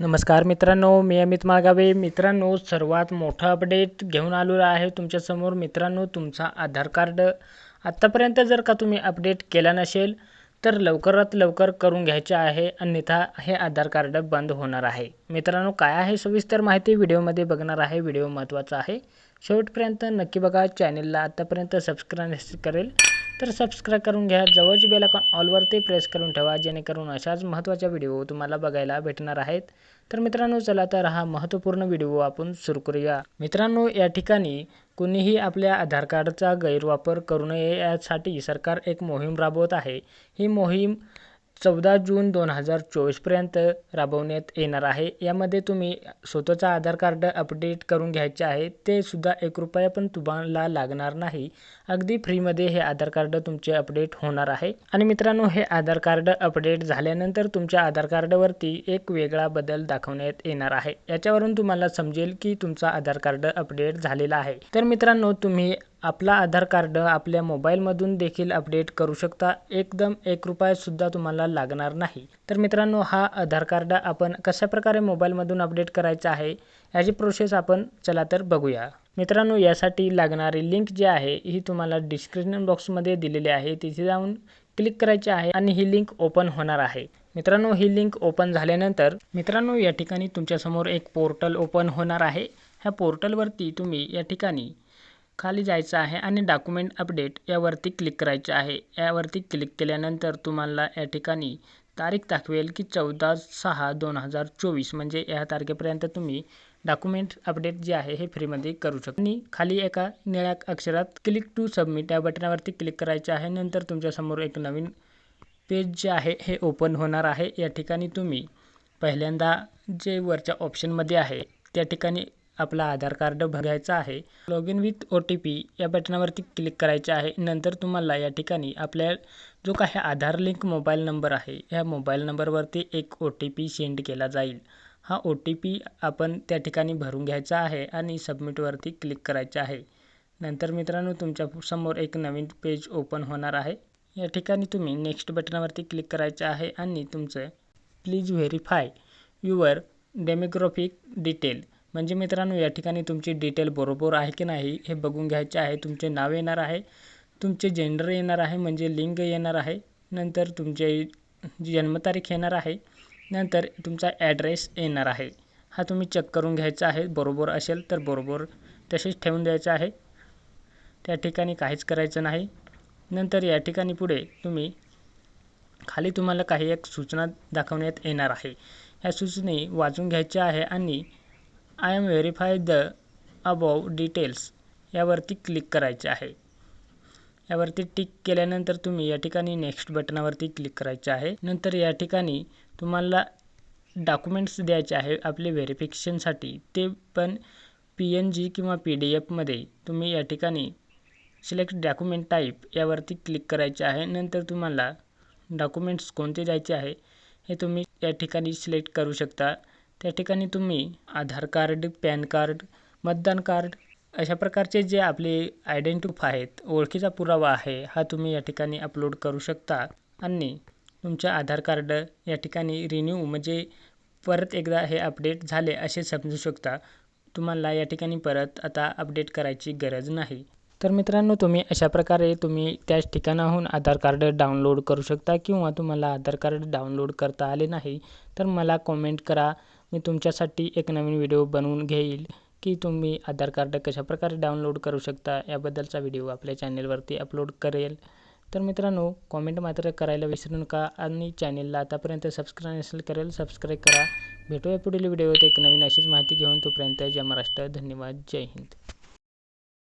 नमस्कार मित्रांनो मी अमित माळगावे. मित्रांनो सर्वात मोठा अपडेट घेऊन आलेलो आहे तुमच्यासमोर मित्रांनो तुमचा आधार कार्ड आत्तापर्यंत जर का तुम्ही अपडेट केला नसेल तर लवकरात लवकर करून घ्यायचे आहे. अन्यथा हे आधार कार्ड बंद होणार आहे. मित्रांनो काय आहे सविस्तर माहिती व्हिडिओमध्ये बघणार आहे. व्हिडिओ महत्त्वाचा आहे. शेवटपर्यंत नक्की बघा. चॅनलला आत्तापर्यंत सबस्क्राईब करेल. तर सबस्क्राईब करून घ्या. जवळची बेल आयकॉन ऑलवरती प्रेस करून ठेवा जेणेकरून अशाच महत्त्वाच्या व्हिडिओ तुम्हाला बघायला भेटणार आहेत. तर मित्रांनो चला तर हा महत्त्वपूर्ण व्हिडिओ आपण सुरू करूया. मित्रांनो या ठिकाणी कुणीही आपल्या आधार कार्डचा गैरवापर करू नये यासाठी सरकार एक मोहीम राबवत आहे. ही मोहीम चौदा जून दोन हजार चोवीसपर्यंत राबवण्यात येणार आहे. यामध्ये तुम्ही स्वतःचा आधार कार्ड अपडेट करून घ्यायचे आहे. ते सुद्धा एक रुपया पण तुम्हाला लागणार नाही. अगदी फ्रीमध्ये हे आधार कार्ड तुमचे अपडेट होणार आहे. आणि मित्रांनो हे आधार कार्ड अपडेट झाल्यानंतर तुमच्या आधार कार्डवरती एक वेगळा बदल दाखवण्यात येणार आहे. याच्यावरून तुम्हाला समजेल की तुमचा आधार कार्ड अपडेट झालेला आहे. तर मित्रांनो तुम्ही आपला आधार कार्ड आपल्या मोबाईलमधून देखील अपडेट करू शकता. एकदम एक रुपयासुद्धा तुम्हाला लागणार नाही. तर मित्रांनो हा आधार कार्ड आपण कशा प्रकारे मोबाईलमधून अपडेट करायचा आहे याची प्रोसेस आपण चला तर बघूया. मित्रांनो यासाठी लागणारी लिंक जी आहे ही तुम्हाला डिस्क्रिप्शन बॉक्समध्ये दिलेली आहे. तिथे जाऊन क्लिक करायची आहे आणि ही लिंक ओपन होणार आहे. मित्रांनो ही लिंक ओपन झाल्यानंतर मित्रांनो या ठिकाणी तुमच्यासमोर एक पोर्टल ओपन होणार आहे. ह्या पोर्टलवरती तुम्ही या ठिकाणी खाली जायचं आहे आणि डॉक्युमेंट अपडेट यावरती क्लिक करायचे आहे. यावरती क्लिक केल्यानंतर तुम्हाला या ठिकाणी तारीख दाखवेल की चौदा सहा दोन हजार चोवीस. म्हणजे या तारखेपर्यंत तुम्ही डॉक्युमेंट अपडेट जे आहे हे फ्रीमध्ये करू शकता. आणि खाली एका निळ्या अक्षरात क्लिक टू सबमिट या बटनावरती क्लिक करायचे आहे. नंतर तुमच्यासमोर एक नवीन पेज जे आहे हे ओपन होणार आहे. या ठिकाणी तुम्ही पहिल्यांदा जे वरच्या ऑप्शनमध्ये आहे त्या ठिकाणी आपला आधार कार्ड भरायचा आहे. Log in with O T P या बटनावरती क्लिक करायचे आहे. नंतर तुम्हाला या ठिकाणी आपल्या जो काही आधार लिंक मोबाईल नंबर आहे ह्या मोबाईल नंबरवरती एक ओ टी पी सेंड केला जाईल. हा ओ टी पी आपण त्या ठिकाणी भरून घ्यायचा आहे आणि सबमिटवरती क्लिक करायचे आहे. नंतर मित्रांनो तुमच्यासमोर एक नवीन पेज ओपन होणार आहे. या ठिकाणी तुम्ही नेक्स्ट बटनावरती क्लिक करायचे आहे आणि तुमचं please verify your demographic detail म्हणजे मित्रांनो या ठिकाणी तुमची डिटेल बरोबर आहे की नाही हे बघून घ्यायचे आहे. तुमचे नाव येणार आहे तुमचे जेंडर येणार आहे म्हणजे लिंग येणार आहे नंतर तुमचे जन्मतारीख येणार आहे नंतर तुमचा ॲड्रेस येणार आहे. हा तुम्ही चेक करून घ्यायचा आहे. बरोबर असेल तर बरोबर तसेच ठेवून द्यायचं आहे. त्या ठिकाणी काहीच करायचं नाही. नंतर या ठिकाणी पुढे तुम्ही खाली तुम्हाला काही एक सूचना दाखवण्यात येणार आहे. ह्या सूचने वाचून घ्यायच्या आहे आणि I am verify the above details यावरती क्लिक करायचे आहे. यावरती टिक केल्यानंतर तुम्ही या ठिकाणी नेक्स्ट बटनावरती क्लिक करायचे आहे. नंतर या ठिकाणी तुम्हाला डॉक्युमेंट्स द्यायचे आहे आपले व्हेरिफिकेशनसाठी ते पण पी एन जी किंवा पी डी एफमध्ये तुम्ही या ठिकाणी सिलेक्ट डॉक्युमेंट टाईप यावरती क्लिक करायचे आहे. नंतर तुम्हाला डॉक्युमेंट्स कोणते द्यायचे आहे हे तुम्ही या ठिकाणी सिलेक्ट करू शकता. त्या ठिकाणी तुम्ही आधार कार्ड पॅन कार्ड मतदान कार्ड अशा प्रकारचे जे आपले आयडेंटिफ आहेत ओळखीचा पुरावा आहे हा तुम्ही या ठिकाणी अपलोड करू शकता. आणि तुमच्या आधार कार्ड या ठिकाणी रिन्यू म्हणजे परत एकदा हे अपडेट झाले असे समजू शकता. तुम्हाला या ठिकाणी परत आता अपडेट करायची गरज नाही. तर मित्रांनो तुम्ही अशा प्रकारे तुम्ही त्याच ठिकाणाहून आधार कार्ड डाउनलोड करू शकता किंवा तुम्हाला आधार कार्ड डाउनलोड करता आले नाही तर मला कॉमेंट करा. मी तुमच्यासाठी एक नवीन व्हिडिओ बनवून घेईल. की तुम्ही आधार कार्ड कशाप्रकारे डाउनलोड करू शकता याबद्दलचा व्हिडिओ आपल्या चॅनेलवरती अपलोड करेल. तर मित्रांनो कॉमेंट मात्र करायला विसरू नका आणि चॅनेलला आतापर्यंत सबस्क्राईब नसेल करेल सबस्क्राईब करा. भेटूया पुढील व्हिडिओत एक नवीन अशीच माहिती घेऊन. तोपर्यंत जय महाराष्ट्र धन्यवाद जय हिंद.